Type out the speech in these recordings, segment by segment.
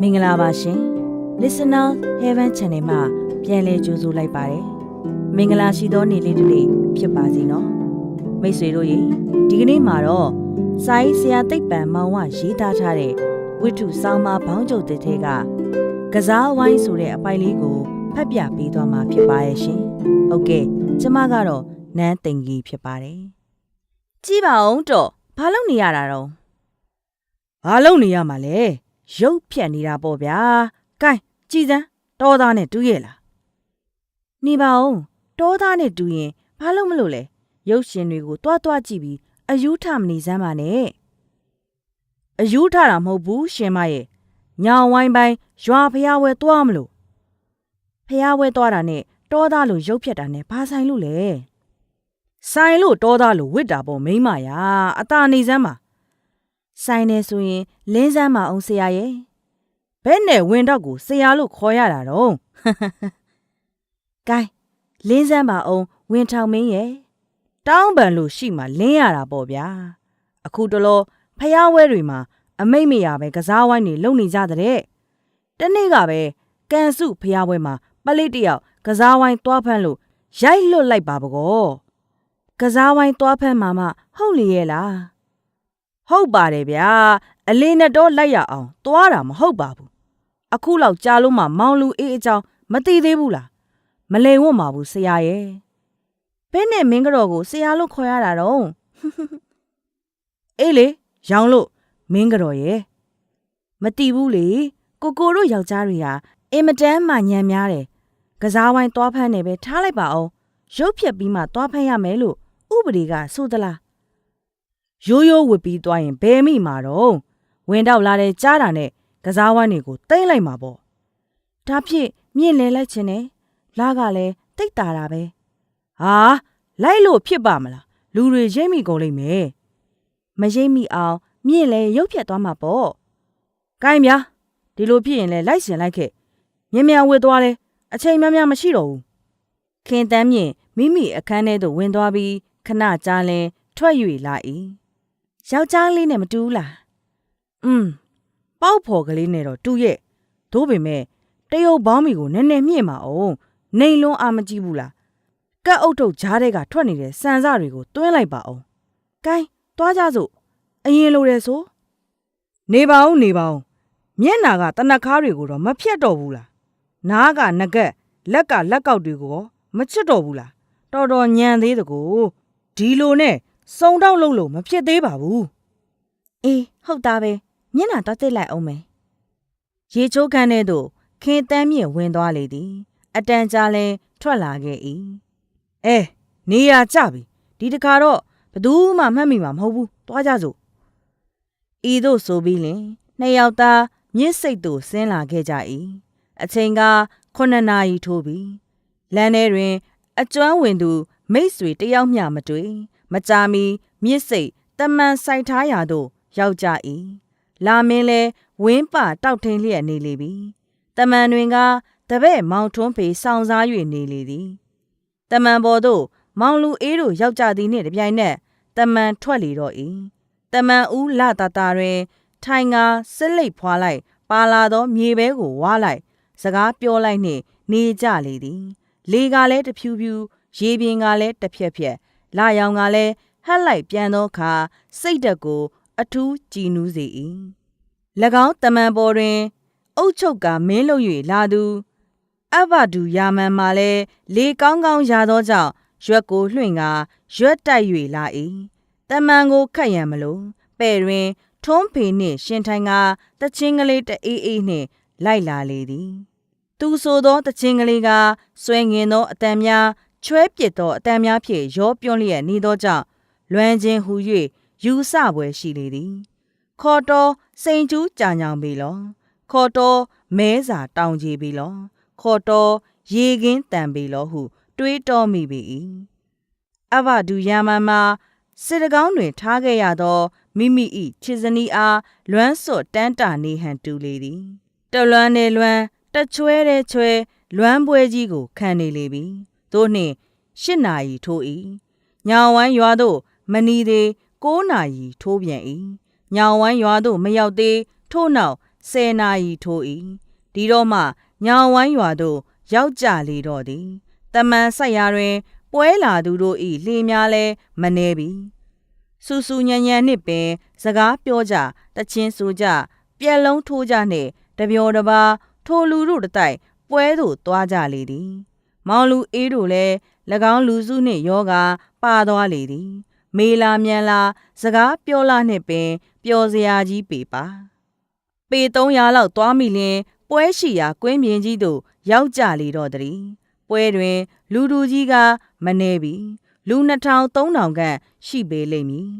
မင်္ဂလာပါရှင် Listener Heaven Channel မှာပြန်လည်ကြိုဆိုလိုက်ပါတယ်မင်္ဂလာရှိသောနေ့လေးတစ်နေ့ဖြစ်ပါစေနော်မိတ်ဆွေတို့ရေဒီကနေ့မှာတော့စာရေးဆရာသိပ္ပံမောင်ဝရေးသားထားတဲ့ဝိထုဆောင်းပါဘောင်းကျုပ်တဲ့ထဲကကစားဝိုင်းဆိုတဲ့အပိုင်လေးကိုဖတ်ပြပေးသွားမှာဖြစ်ပါရဲ့ရှင်ဟုတ်ကဲ့ကျမကတော့နန်းသိင်ကြီးဖြစ်ပါတယ်ကြည့်ပါဦးတော့ဘာလုပ်နေရတာတော့ဘာလုပ်နေရမှာလဲ ရုပ်ဖြတ်နေတာပေါ့ဗျာကဲကြည်စမ်းတောသားနဲ့တူးရဲ့လားနေပါဦးတောသားနဲ့တူရင်ဘာလို့မလို့လဲရုပ်ရှင်တွေကိုတွားတွားကြည့်ပြီးအယူထမနေစမ်းပါနဲ့အယူထတာမဟုတ်ဘူးရှင်မရဲ့ညောင်ဝိုင်းပိုင်းရွာဖျားဝဲသွားမလို့ဖះဝဲသွားတာနဲ့တောသားလိုရုပ်ဖြတ်တာနဲ့ဘာဆိုင်လို့လဲဆိုင်လို့တောသားလို့ဝစ်တာပေါ့မိန်းမရာအตาနေစမ်းပါ ဆိုင်နေဆိုရင်လင်းစမ်းမအောင်ဆရာရဲ့ဘဲနဲ့ဝင်တော့ကိုဆရာလို့ခေါ်ရတာတော့ဂိုင်းလင်းစမ်းမအောင်ဝင်ထောင်မင်းရဲ့တောင်းပန်လို့ရှိမှလင်းရတာပေါ့ဗျာအခုတလောဖျားဝဲတွေမှာအမိတ်မရပဲကစားဝိုင်းတွေလုံနေကြတဲ့တနေ့ကပဲကန်စုဖျားဝဲမှာပလိတ်တယောက်ကစားဝိုင်းသွားဖမ်းလို့ရိုက်လွတ်လိုက်ပါပကောကစားဝိုင်းသွားဖမ်းမှာမဟုတ်လေရဲ့လား ဟုတ်ပါတယ်ဗျာအလေးနဲ့တော့လိုက်ရအောင်သွားတာမဟုတ်ပါဘူးအခုလောက်ကြာလို့မှမောင်လူအေးအကြောင်းမသိသေးဘူးလားမလိန်ဝတ်မှာဘူးဆရာရဲ့ဘဲနဲ့မင်းကတော့ကိုဆရာလို့ခေါ်ရတာတော့အေးလေရောင်းလို့မင်းကြော်ရဲ့မတီးဘူးလေကိုကိုတို့ယောက်ျားတွေဟာအင်မတန်မှညံများတယ်ကစားဝိုင်းသွားဖမ်းနေပဲထားလိုက်ပါအောင်ရုပ်ဖြတ်ပြီးမှသွားဖမ်းရမယ်လို့ဥပဒေကဆိုသလား ရိုးရိုးဝစ်ပြီးသွားရင်ဘဲမိမှာတော့ဝင်တော့လာတဲ့ကြားတာနဲ့ကစားဝိုင်းတွေကိုတိမ့်လိုက်မှာပေါ့ဒါဖြင့်မြင့်လဲလိုက်ခြင်းနဲ့လာကလည်းတိတ်တာတာပဲဟာလိုက်လို့ဖြစ်ပါမလားလူတွေရိတ်မိကုန်လိမ့်မယ်မရိပ်မိအောင်မြင့်လဲရုပ်ဖြတ်သွားမှာပေါ့ကိုင်းဗျာဒီလိုဖြစ်ရင်လည်းလိုက်ရှင်လိုက်ခဲ့မြင်မြန်ဝစ်သွားလဲအချိန်များများမရှိတော့ဘူးခင်တန်းမြင့်မိမိအခန်းထဲသို့ဝင်သွားပြီးခဏကြာလင်ထွက်၍လာ၏ ယောက်ျားလေးနဲ့မတူးလားอืมပေါက်ဖော်ကလေးနဲ့တော့တူရဲ့သို့ပေမဲ့တရုတ်ဘောင်းမီကိုနည်းနည်းမြင့်မအောင်နေလွန်းအာမကြည့်ဘူးလားကက်အုတ်ထုတ်ကြားတဲ့ကထွက်နေတဲ့စံစတွေကိုတွင်းလိုက်ပါအောင်ကဲသွားကြစို့အရင်လိုတယ်ဆိုနေပါဦးနေပါဦးမျက်နာကတနက်ခါးတွေကိုတော့မဖြတ်တော့ဘူးလားနားကငကက်လက်ကလက်ကောက်တွေကိုရောမချစ်တော့ဘူးလားတော်တော်ညံသေးတကူဒီလိုနဲ့ စုံတော့လို့လို့မဖြစ်သေးပါဘူးအေးဟုတ်သားပဲမျက်နှာတော့တိတ်လိုက်အောင်မယ်ရေချိုးခန်းထဲသို့ခင်တန်းမြင့်ဝင်သွားလေသည်အတန်ကြာလဲထွက်လာခဲ့၏အဲနေရကြပြီဒီတခါတော့ဘယ်သူမှမှတ်မိမှာမဟုတ်ဘူးတွားကြစို့ဤသို့ဆိုပြီးလင်နှစ်ယောက်သားမြစ်စိတ်သို့ဆင်းလာခဲ့ကြ၏အချိန်က9နာရီထိုးပြီလမ်းထဲတွင် အကျွမ်းဝင်သူမိတ်ဆွေတယောက်မျှမတွေ့ မကြာမီမြစ်စိတ်တမန်ဆိုင်ထားရာသို့ရောက်ကြ၏လာမင်းလဲဝင်းပတောက်ထင်းလျက်နေလေပြီတမန်တွင်ကတပည့်မောင်ထွန်းဖေစောင်းစား၍နေလေသည်တမန်ပေါ်သို့မောင်လူအေးတို့ရောက်ကြသည်နှင့်တပြိုင်နက်တမန်ထွက်လေတော့၏တမန်ဦးလာတာတာတွင် ထိုင်ကားစစ်လိတ်ဖွာလိုက် ပါလာသောမြေပဲကိုဝါလိုက် စကားပြောလိုက်နှင့် နေကြလေသည် လေကလည်းတဖြူဖြူရေပြင်ကလည်းတစ်ဖြက်ဖြက် လာရောင်ကလည်းဟက်လိုက်ပြန်သောအခါစိတ်တက်ကို အထူးကြည်နူးစေ၏၎င်းတမန်ပေါ်တွင် အုတ်ချုပ်ကမင်းလုပ်၍လာသူအဘဒူယာမန်မှလည်းလေကောင်းကောင်းရသောကြောင့်ရွက်ကိုလွှင့်ကာရွက်တိုက်၍လာ၏တမန်ကိုခတ်ရန်မလို့ပဲ့တွင်ထွန်းဖေနှင့်ရှင်ထိုင်ကတချင်းကလေးတအေးအေးနှင့်လိုက်လာလေသည် သူဆိုသောတချင်းကလေးကဆွဲငင်သောအတန်များ ချွဲပစ်သောအတန်များဖြင့်ရောပြွန့်လျက်နေသောကြောင့်လွမ်းခြင်းဟူ၍ယူဆပွဲရှိလေသည်ခေါ်တော်စိန်ကျူးကြာညောင်ပေလောခေါ်တော်မဲစာတောင်ကြီးပေလောခေါ်တော်ရေကင်းတန်ပေလောဟု တွေးတောမိပေ၏အဘဒူယာမန်မှာစစ်တကောင်းတွင်ထားခဲ့ရသောမိမိ၏ချစ်စနီးအားလွမ်းစွတ်တန်းတာနေဟန်တူလေသည်တလွမ်းနေလွမ်းတချွဲတဲ့ချွဲလွမ်းပွဲကြီးကိုခံနေလေပြီ သို့နှင့်ရှစ်နာရီထိုး၏ညောင်ဝိုင်းရွာသို့မနီသေး9နာရီထိုးပြန်၏ညောင်ဝိုင်းရွာသို့မရောက်သေးထို့နောက်ဆယ်နာရီထိုး၏ဒီတော့မှညောင်ဝိုင်းရွာသို့ရောက်ကြလေတော့သည်တမန်ဆက်ရာတွင် ပွဲလာသူတို့၏လှေများလဲမနှဲပြီစူစူညံညံနှင့်ပင် စကားပြောကြတချင်းဆိုကြပြက်လုံးထိုးကြနှင့်တပျော်တပါထိုလူတို့တတိုက်ပွဲသို့သွားကြလေသည် မောင်လူအေးတို့လည်း၎င်းလူစုနှင့်ယောဂါပါသွားလေသည် မေလာမြန်လာ စကားပြောလာနှင့်ပင်ပျော်စရာကြီးပေပါပေ300လောက်သွားမိလျင် ပွဲရှိရာကွင်းပြင်ကြီးသို့ရောက်ကြလေတော့တည်းပွဲတွင် လူလူကြီးကမနေပြီလူ2000 3000ခန့်ရှိပေလိမ့်မည်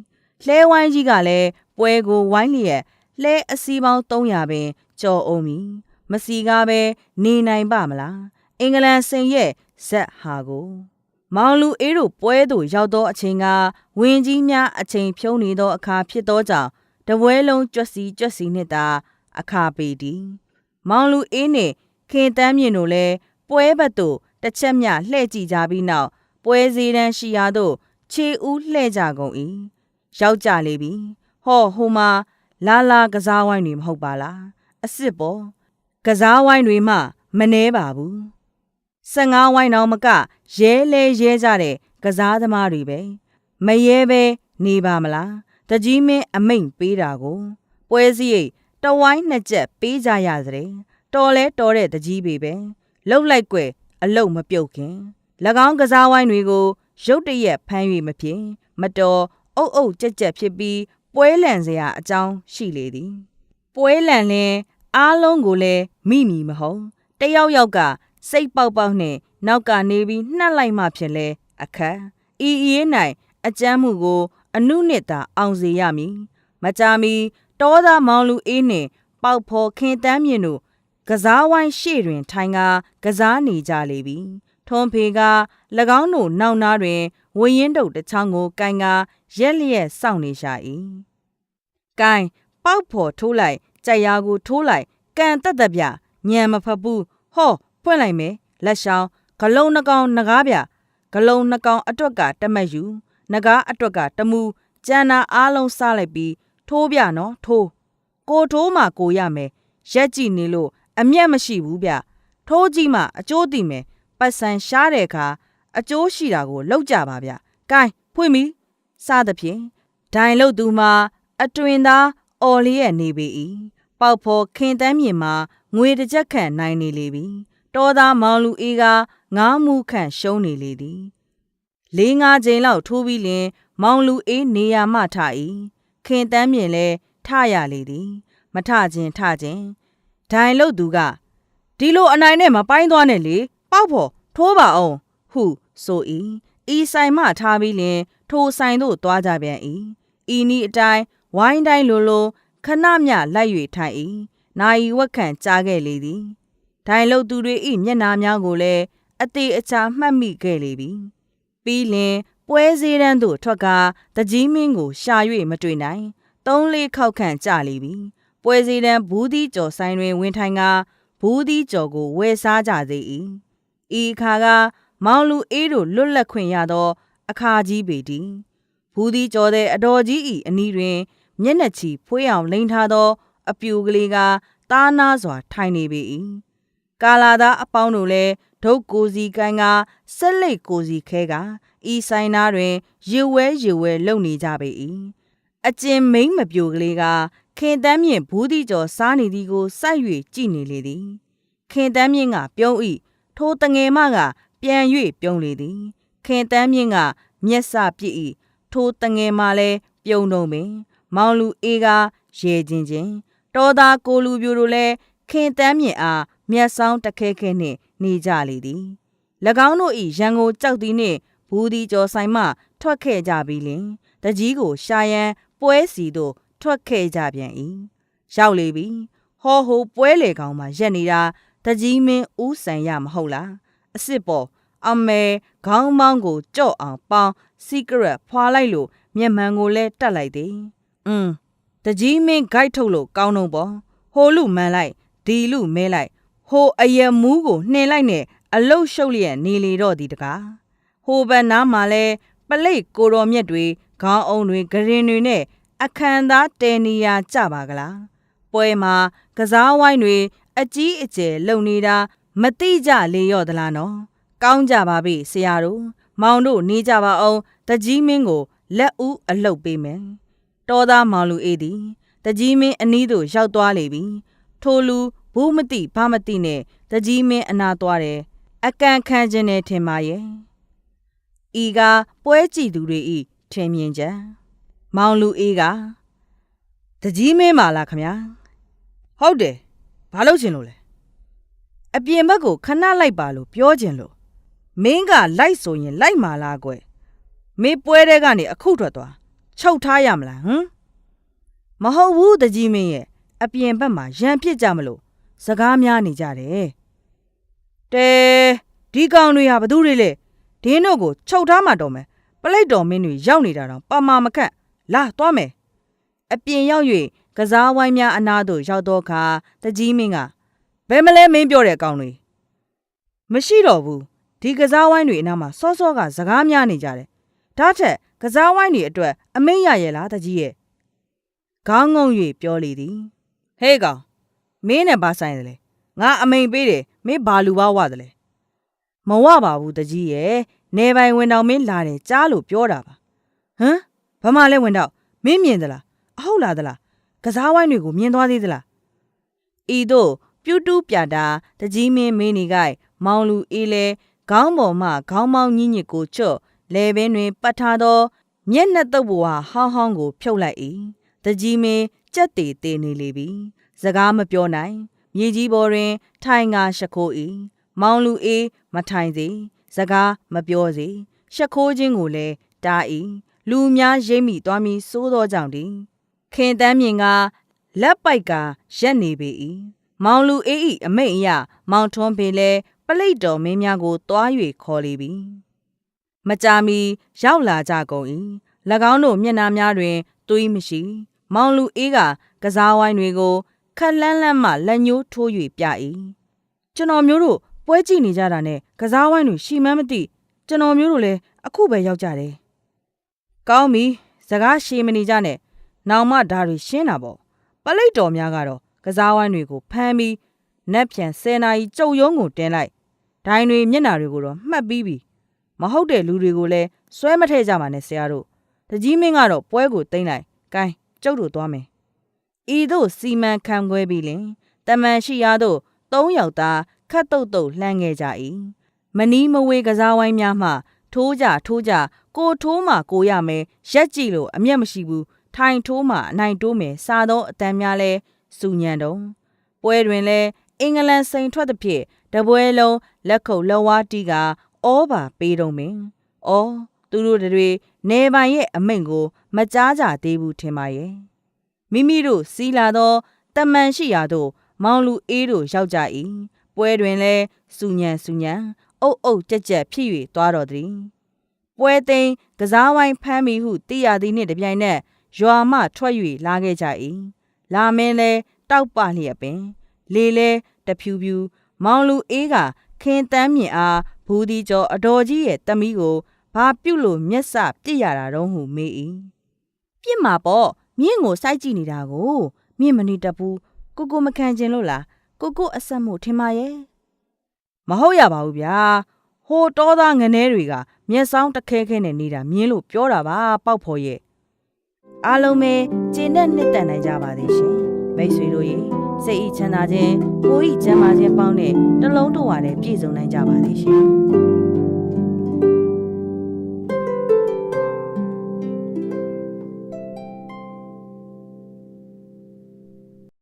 လှဲဝိုင်းကြီးကလည်းပွဲကိုဝိုင်းလျက်လှဲအစီးပေါင်း300ပင်ကြော်အောင်မည်မစီကားပဲနေနိုင်ပါမလား အင်္ဂလန်စိန်ရဲ့ဇက်ဟာကိုမောင်လူအေးတို့ပွဲသို့ရောက်သောအချိန်ကဝင်းကြီးများအချိန်ဖြုံးနေသောအခါဖြစ်သောကြောင့်တပွဲလုံးကြွက်စီကြွက်စီနှင့်သာအခါပေသည်မောင်လူအေးနှင့်ခင်တန်းမြင့်တို့လည်းပွဲဘက်သို့တစ်ချက်မျှလှည့်ကြည့်ကြပြီးနောက်ပွဲစည်းတန်းရှိရာသို့ခြေဦးလှည့်ကြကုန်၏ရောက်ကြလေပြီဟောဟိုမှာလာလာကစားဝိုင်းတွေမဟုတ်ပါလားအစ်စ်ပေါ်ကစားဝိုင်းတွေမှမနှဲပါဘူး 15ဝိုင်းတော်မကရဲလဲရဲကြတဲ့ကစားသမားတွေပဲမရဲပဲနေပါမလားတကြီးမင်းအမိန်ပေးတာကို ပွဲစည်းရိတ်တဝိုင်းနှစ်ချက်ပေးကြရစတဲ့တော်လဲတော်တဲ့တကြီးပေပဲလှုပ်လိုက်ွယ်အလုတ်မပြုတ်ခင်၎င်းကစားဝိုင်းတွေကိုရုတ်တရက်ဖမ်း၍မဖြစ်မတော်အုပ်အုပ်ကြက်ကြက်ဖြစ်ပြီးပွဲလန့်စရာအကြောင်းရှိလေသည် ပွဲလန့်လင်အားလုံးကိုလည်းမိမိမဟုတ်တယောက်ယောက်က စိတ်ပေါက်ပေါက်နဲ့နောက်ကနေပြီးနှက်လိုက်မှဖြစ်လဲအခက်ဤအေး၌အကျမ်းမှုကို အနုနှစ်သာအောင်စေရမည်မကြာမီတောသားမောင်လူအေးနှင့်ပေါက်ဖော်ခင်တန်းမြင့်တို့ကစားဝိုင်းရှေ့တွင် ထိုင်ကာကစားနေကြလေပြီထွန်ဖေက၎င်းတို့နောက်နားတွင်ဝရင်တုတ်တစ်ချောင်းကိုကန်ကာရက်လျက်စောင့်နေရှာ၏ကိုင်းပေါက်ဖော်ထိုးလိုက်ကြိုက်ရာကိုထိုးလိုက်ကန်တက်တက်ပြညံမဖက်ဘူးဟော ဖွင့်လိုက်မယ်လက်ရှောင်းဂလုံးနှကောင်နဂါးပြဂလုံးနှကောင်အတွက်ကတမတ်ယူနဂါးအတွက်ကတမူကျန်နာအားလုံးစားလိုက်ပြီးထိုးပြနော်ထိုးကိုထိုးမှကိုရမယ်ရက်ကြည့်နေလို့အမျက်မရှိဘူးဗျထိုးကြည့်မှအကျိုးတည်မယ်ပတ်စံရှားတဲ့အခါအကျိုးရှိတာကိုလောက်ကြပါဗျ။ကဲဖွင့်ပြီစသဖြင့်ဒိုင်လုတ်သူမှာအတွင်သားအော်လျက်နေပေ၏ပေါက်ဖော်ခင်တန်းမြင်မှာငွေတစ်ချက်ခန့်နိုင်နေလေပြီ တောသားမောင်လူအေးကငားမှုခန့်ရှုံးနေလေသည်လေးငါးချိန်လောက်ထိုးပြီးလင် မောင်လူအေးနေရာမှထ၏ခင်တန်းမြင်လဲထရလေသည် မထခြင်းထခြင်းဒိုင်လုတ်သူကဒီလိုအနိုင်နဲ့မပိုင်းသွားနဲ့လေပေါက်ဖို့ထိုးပါအောင်ဟုဆို၏ဤဆိုင်မှထားပြီးလင် ထိုဆိုင်သို့သွားကြပြန်၏ဤနည်းအတိုင်းဝိုင်းတိုင်းလိုလိုခဏမျှလိုက်၍ထိုင်၏နိုင်ဝက်ခန့်ကြားခဲ့လေသည် ဒိုင်လုတ်သူတွေ၏မျက်နာများကိုလည်းအသေးအချာမှတ်မိခဲ့လေပြီပြီးလင်ပွဲစည်းတန်းသို့ထွက်ကာတကြီးမင်းကိုရှာ၍မတွေ့နိုင်သုံးလေးခေါက်ခန့်ကြလေပြီပွဲစည်းတန်းဘူးသီးကျော်ဆိုင်တွင်ဝင်ထိုင်ကာဘူးသီးကျော်ကိုဝယ်စားကြစေ၏ဤအခါကမောင်လူအေးတို့လွတ်လပ်ခွင့်ရသော အခါကြီးပေတည်ဘူးသီးကျော်တဲ့အတော်ကြီး၏အနီးတွင် မျက်နှာချီဖွေးအောင်လိန်ထားသော အပြူကလေးကသားနာစွာထိုင်နေပေ၏ ကာလာသားအပေါင်းတို့လည်းဒုတ်ကိုစီကိုင်းကဆက်လက်ကိုစီခဲကဤဆိုင်သားတွင်ရေဝဲရေဝဲလုံနေကြပေ၏အကျင်မိမ့်မပြိုကလေးကခင်တန်းမြင့်ဘူးတိကျော်စားနေသည်ကိုစိုက်၍ကြည့်နေလေသည် ခင်တန်းမြင့်ကပြုံး၏ထိုတငယ်မကပြန်၍ပြုံးလေသည် ခင်တန်းမြင့်ကမျက်စပြစ်၏ထိုတငယ်မလည်းပြုံးတော့ပင်မောင်လူအေးကရဲချင်းချင်းတော်သားကိုလူပြိုတို့လည်းခင်တန်းမြင့်အား မျက်စောင်းတခဲခဲနှင့်နေကြလေသည်၎င်းတို့၏ရန်ကိုကြောက်သည်နှင့်ဘူးဒီကျော်ဆိုင်မှ ထွက်ခဲ့ကြပြီးလင်တကြီးကိုရှာရန်ပွဲစီသို့ထွက်ခဲ့ကြပြန်၏ရောက်လေပြီဟောဟိုပွဲလေကောင်မှရက်နေတာတကြီးမင်းဦးဆန်ရမဟုတ်လားအစ်စ်ပေါ်အမေခေါင်းမောင်းကိုကြော့အောင်ပေါင်းစီကရက်ဖွာလိုက်လို့မျက်မှန်ကိုလည်းတက်လိုက်သည်อืมတကြီးမင်းဂိုက်ထုတ်လို့ကောင်းတော့ပေါ့ဟိုလူမှန်လိုက်ဒီလူမဲလိုက် ဟိုအယမူးကိုနှင်လိုက်နဲ့အလုတ်ရှုပ်လျက်နေလေတော့ဒီတကားဟိုဘန်နားမှာလဲပလိတ်ကိုတော်မြက်တွေခေါင်းအုံတွေဂရင်တွေနဲ့အခမ်းသားတဲနေရကြပါကလားပွဲမှာကစားဝိုင်းတွေအကြီးအကျယ်လုံနေတာမတိကြလေရော့သလားနော်ကောင်းကြပါပြီဆရာတို့မောင်တို့နေကြပါအောင်တကြီးမင်းကိုလက်ဦးအလှုပ်ပေးမယ်တော်သားမောင်လူအေးသည်တကြီးမင်းအနီးသို့ရောက်သွားလေပြီထိုလူ ဘူးမတိဘာမတိနဲ့တကြီးမင်းအနာသွားတယ်အကန်ခံခြင်းနဲ့ထင်ပါရဲ့ဤကပွဲကြည့်သူတွေဤထင်မြင်ချက်မောင်လူအေးကတကြီးမင်းပါလားခမညာဟုတ်တယ်ဘာလို့ချင်လို့လဲအပြင်ဘက်ကိုခဏလိုက်ပါလို့ပြောချင်လို့မင်းကလိုက်ဆိုရင်လိုက်မာလားကွယ်မေးပွဲတဲ့ကနေအခုထွက်သွားချုပ်ထားရမလားဟမ်မဟုတ်ဘူးတကြီးမင်းရဲ့အပြင်ဘက်မှာရံပြစ်ကြမလို့ စကားများနေကြတယ်တဲဒီကောင်တွေဟာဘသူတွေလဲဒင်းတို့ကိုချုပ်ထားမှတော့မယ်ပလိတ်တော်မင်းတွေရောက်နေတာတော့ပမာမခန့်လာသွားမယ်အပြင်ရောက်၍ကစားဝိုင်းများအနားသို့ရောက်တော့အခါတကြီးမင်းကဘယ်မလဲမင်းပြောတဲ့အကောင်တွေမရှိတော့ဘူးဒီကစားဝိုင်းတွေအနားမှာစောစောကစကားများနေကြတယ်ဒါထက်ကစားဝိုင်းတွေအတွက်အမိန့်ရရဲ့လားတကြီးရဲ့ခေါင်းငုံ၍ပြောလေသည်ဟေးကောင် မင်းနဲ့ဘာဆိုင်တယ်လဲငါအမိန်ပေးတယ်မင်းဘာလူပါဝတယ်လဲမဝပါဘူးတကြီးရဲ့နေပိုင်ဝင်တော်မင်းလာတယ်ကြားလို့ပြောတာပါဟမ်ဘာမှလဲဝင်တော့မင်းမြင်သလားအဟုတ်လားသလားကစားဝိုင်းတွေကိုမြင်သွားသေးသလားဤတို့ပြူတူးပြတာတကြီးမင်းမင်းနေကိုက်မောင်လူအေးလဲခေါင်းပေါ်မှခေါင်းမောင်းညညစ်ကိုချွတ်လဲပင်တွင်ပတ်ထားသော မျက်နှာတုပ်ပေါ်ဟာဟောင်းဟောင်းကိုဖြုတ်လိုက်၏တကြီးမင်းကြက်တေတေနေလေပြီ စကားမပြောနိုင် မြေကြီးပေါ်တွင် ထိုင်ငါရှခိုး၏မောင်လူအေးမထိုင်စေစကားမပြောစေရှခိုးခြင်းကိုလည်းတား၏လူများရိပ်မိသွားမည်စိုးသောကြောင့်တည်းခင်တန်းမြင်ကလက်ပိုက်ကရက်နေပေ၏မောင်လူအေး၏အမိတ်အရမောင်ထွန်းပေလဲပလိတ်တော်မင်းများကိုတွား၍ခေါ်လေပြီမကြာမီရောက်လာကြကုန်၏၎င်းတို့မျက်နှာများတွင်သွေးမရှိ မောင်လူအေးကကစားဝိုင်းတွေကို ခက်လန်းလန်းမှလက်ညှိုးထိုး၍ပြ၏ကျွန်တော်မျိုးတို့ပွဲကြည့်နေကြတာနဲ့ကစားဝိုင်းတွေရှီမန်းမသိကျွန်တော်မျိုးတို့လည်းအခုပဲရောက်ကြတယ်ကောင်းပြီစကားရှည်မနေကြနဲ့နောင်မှဒါတွေရှင်းတာပေါ့ပလိတ်တော်များကတော့ကစားဝိုင်းတွေကိုဖမ်းပြီးနက်ပြန်10နာရီကြုံယုံကိုတင်းလိုက်ဒိုင်းတွေမျက်နာတွေကိုတော့မှတ်ပြီးပြီမဟုတ်တဲ့လူတွေကိုလည်းစွဲမထည့်ကြပါနဲ့ဆရာတို့တကြီးမင်းကတော့ပွဲကိုတိမ့်လိုက်ဂိုင်းကျုပ်တို့သွားမယ် ဤသို့စီမံခန့်ခွဲပြီးလင်တမန်ရှိရသို့၃ယောက်သားခတ်တုတ်တုတ်လှမ်းခဲ့ကြ၏မနီးမဝေးကစားဝိုင်းများမှထိုးကြထိုးကြကိုထိုးမှကိုရမယ်ရက်ကြည့်လို့အမျက်မရှိဘူးထိုင်ထိုးမှအနိုင်တိုးမယ်စားသောအတန်များလဲစူညံတုံပွဲတွင်လဲအင်္ဂလန်စိန်ထွက်သဖြင့်တပွဲလုံးလက်ခုပ်လက်ဝါးတီးကဩဘာပေးတော့မင်း။ဩသူတို့တွေနေပိုင်ရဲ့အမိန့်ကို မကြားကြသေးဘူးထင်ပါရဲ့။ မိမိတို့စီးလာသောတမန်ရှိရာသို့မောင်လူအေးတို့ရောက်ကြ၏။ပွဲတွင်လဲစူညံစူညံအုပ်အုပ်ကြက်ကြက်ဖြစ်၍သွားတော်သည်။ပွဲသိမ်းကစားဝိုင်းဖမ်းမိဟုသိရသည်နှင့်တပြိုင်နက်ရွာမှထွက်၍လာခဲ့ကြ၏။လာမင်းလဲတောက်ပလျက်ပင် လေလဲတဖြူဖြူမောင်လူအေးကခင်းတန်းမြင်အားဘူးဒီကျော်အတော်ကြီးရဲ့တမီးကိုဘာပြုတ်လို့မျက်စပြစ်ရတာတော့ဟုမေး၏ပြစ်မှာပေါ့ မြင့်ကိုစိုက်ကြည့်နေတာကိုမြင့်မနေတတ်ဘူးကိုကိုမခံခြင်းလို့လားကိုကိုအဆက်မှုထင်ပါရဲ့မဟုတ်ရပါဘူးဗျာဟိုတောသားငနေတွေကမျက်စောင်းတခဲခဲနဲ့နေတာမြင်းလို့ပြောတာပါပေါက်ဖော်ရဲ့အားလုံးပဲကျင်းနဲ့နှစ်တန်နိုင်ကြပါသေးရှင်မိတ်ဆွေတို့ရေစိတ်ဤချမ်းသာခြင်းကိုယ်ဤချမ်းသာခြင်းပေါင်းတဲ့တလုံးတော်ဝါနဲ့ပြည့်စုံနိုင်ကြပါသေးရှင်